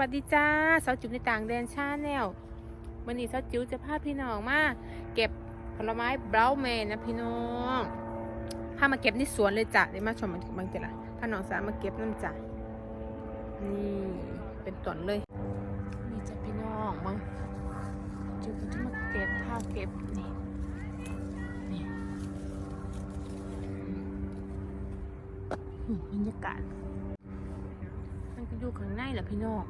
วัสดีจ้าสาวจิ๋วในต่างแดนชาแนลวันนี้สาวจิ๋วจะพาพี่น้องมาเก็บผลไม้เบราวน์แมนนะพี่น้องพามาเก็บในสวนเลยจ้ะเดี๋ยวมาชมมันบางทีละถ้าน้องสาวมาเก็บน้ำจ้ะนี่เป็นต้นเลย นี่จ้ะพี่น้องมึงจิ๋วจะมาเก็บพาเก็บนี่นี่บรรยากาศมันก็อยู่ข้างในแหละพี่น้อง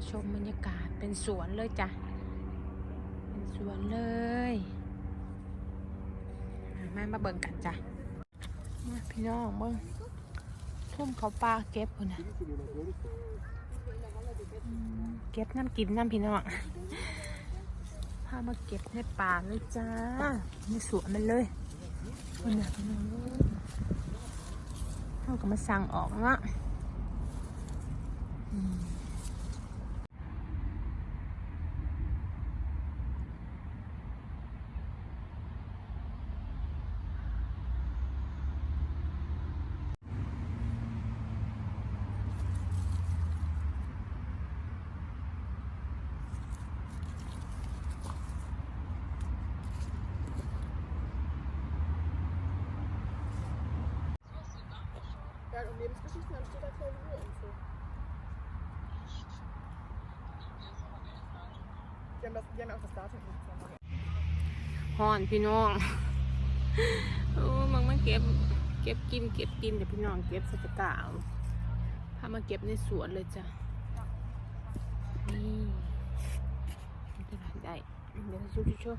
มาชมบรรยากาศเป็นสวนเลยจ้ะ เป็นสวนเลยมามาเบิ่งกันจ้ะมาพี่น้องเบิ่งทุ่มเขาปลาเก็บพุ่นนะเก็บน้ำกินน้ำพี่น้องพามาเก็บในป่าเลยจ้าในสวนมันเลยพุ่นนะพี่น้องเอ้ยเขาก็มาสั่งออกเนาะอืม Ja, und Lebensgeschichten, dann steht da Klausurinfo. Die haben, das, die haben auch das Datum nicht zusammen. ห่อนพี่น้อง โอ้มังมาเก็บ เก็บกินเก็บกินเดี๋ยวพี่น้องเก็บใสตะกร้าเอาพามาเก็บในสวนเลยจ้ะ นี่นี่ได้ได้ เดี๋ยวชูชูชู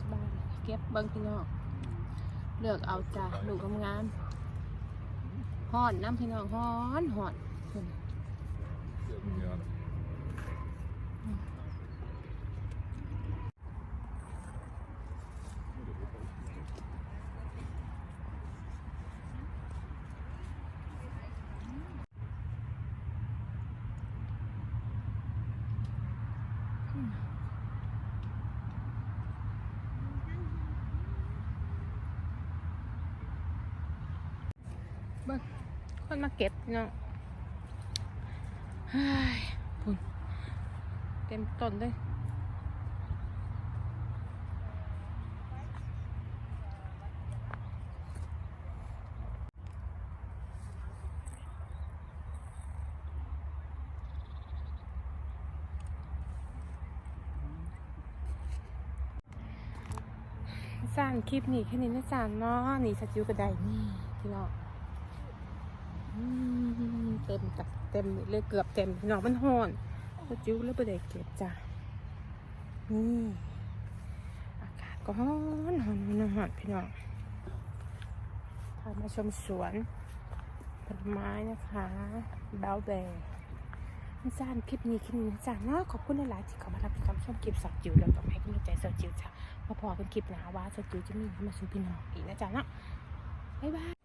สบายเลย เก็บเบิ้งพี่น้องเลือกเอาจ้ะลูกงามห่อนน้ำพี่น้องห่อนห่อน บิ่งคนมาเก็บพี่น้องเฮ้ยพุ่นเต็มต้นเลยสร้างคลิปนี่แค่นี้นะจ๊ะเนาะนี่สกิลกระไดนี่พี่น้องอืม เต็มจัดเต็มเลยเกือบเต็มพี่น้องมันห่อนก็จิ้วแล้วไปได้เก็บจ้ะนี่อากาศก็ฮ้อนหอนหอนหอนพี่น้องพามาชมสวนผลไม้นะคะบาวเบย์มันสั้นคลิปนี้คลิปนี้นะจ้ะเนาะขอบคุณหลายๆที่เข้ามารับชมชมคลิปสาวจิ๋วแล้วต้องให้กำลังใจสาวจิ๋วจ้ะมาพอกันคลิปหนาว่าสาวจิ๋วจะมีมาสู่พี่น้องอีกนะจ๊ะเนาะบ๊ายบาย